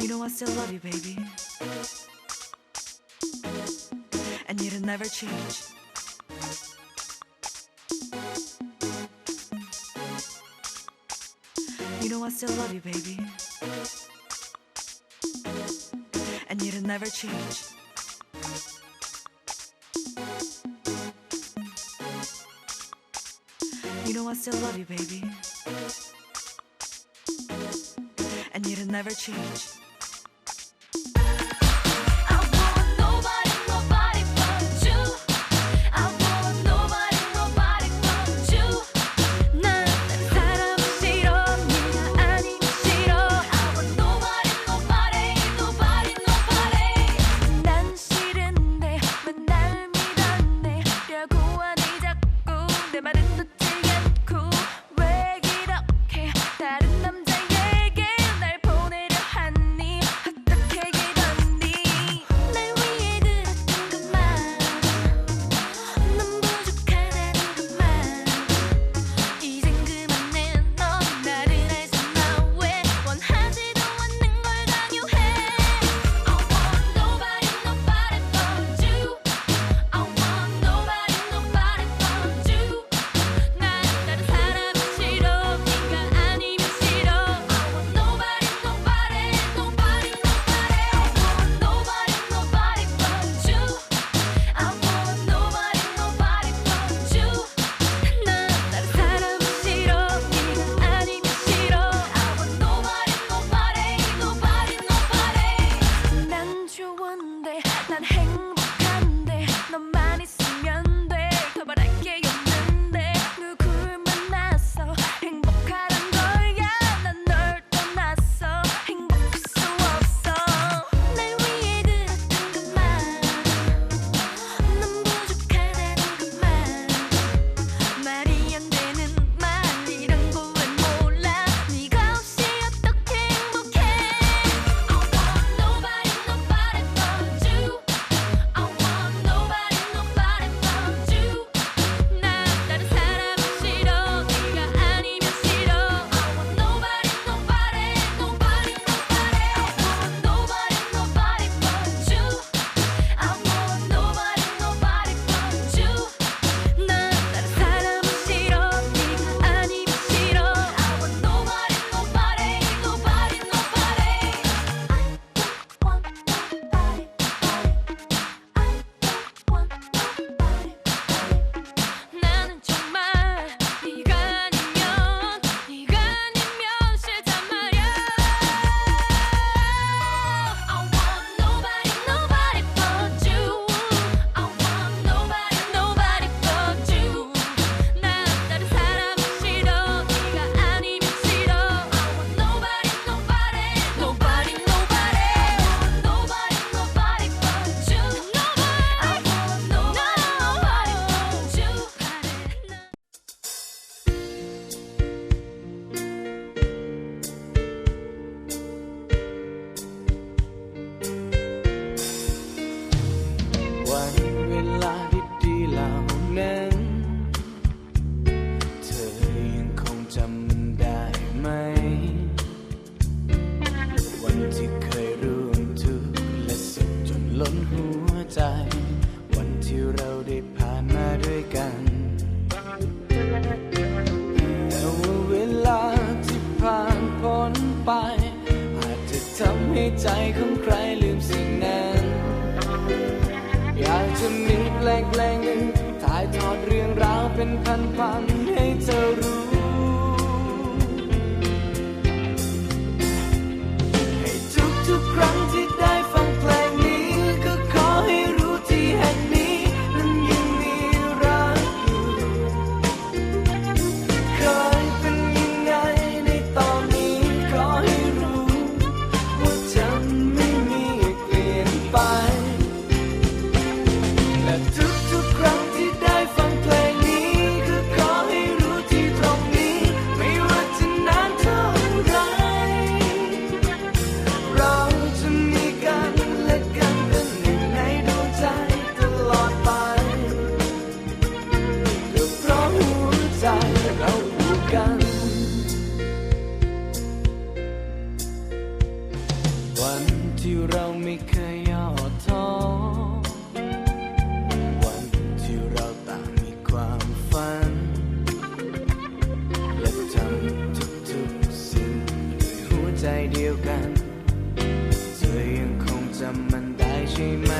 You know I still love you, baby. And you'll never change. You know I still love you, baby. And you'll never change. You know I still love you, baby. And you'll never change. ใจเดียวกัน เธอยังคงจำมันได้ใช่ไหม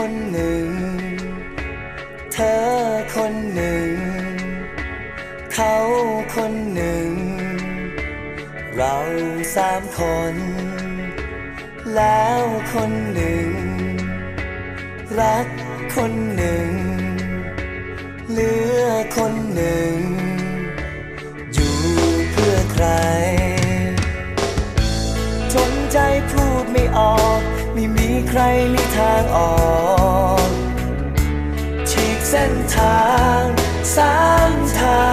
คนหนึ่ง เธอคนหนึ่ง เขาคนหนึ่ง เราสามคน แล้วคนหนึ่ง รักคนหนึ่ง เหลือคนหนึ่ง อยู่เพื่อใคร จนใจพูดไม่ออก รมีทางออกฉีกเส้นทางสามทา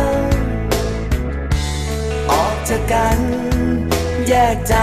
ง ออกจากกัน แยกใจ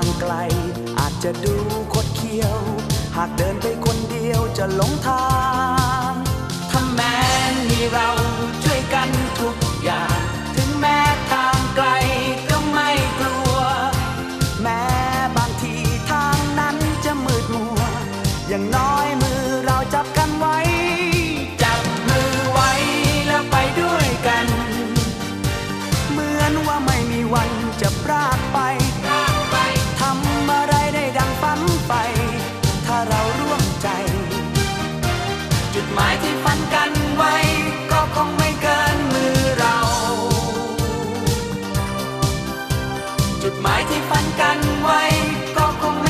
างไกล อาจจะดูคดเคี้ยว หากเดินไปคนเดียวจะหลงทาง ถ้าแม้มีเรา จุดหมายที่ฝันกันไว้ก็คงไม่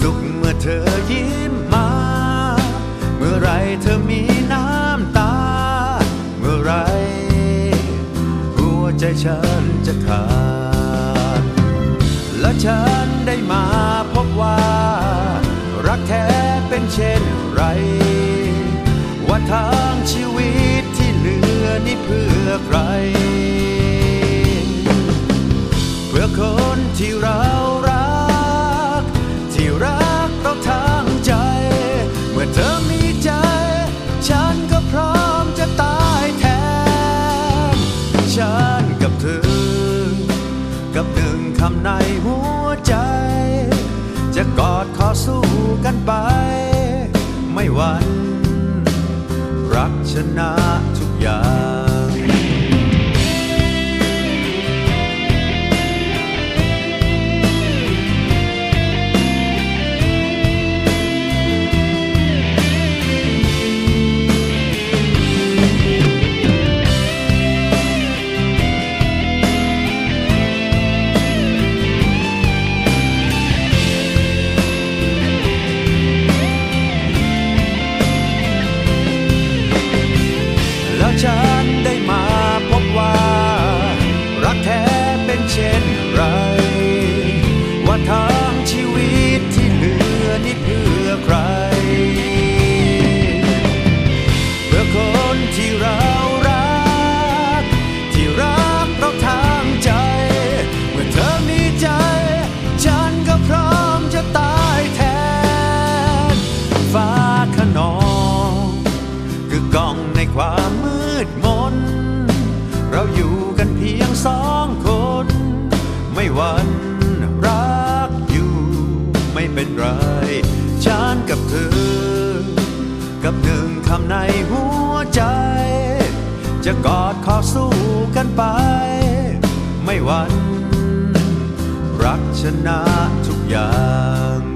สุขเมื่อเธอยิ้มมา เมื่อไรเธอมีน้ำตา เมื่อไรหัวใจฉันจะขาด และฉันได้มาพบว่า รักแท้เป็นเช่นไร ว่าทางชีวิตที่เหลือนี่เพื่อใคร เพื่อคนที่รักันไป ไม่หวั่นรักชนะทุกอย่าง จะกอดขอสู้กันไป ไม่หวัน รักชนะทุกอย่าง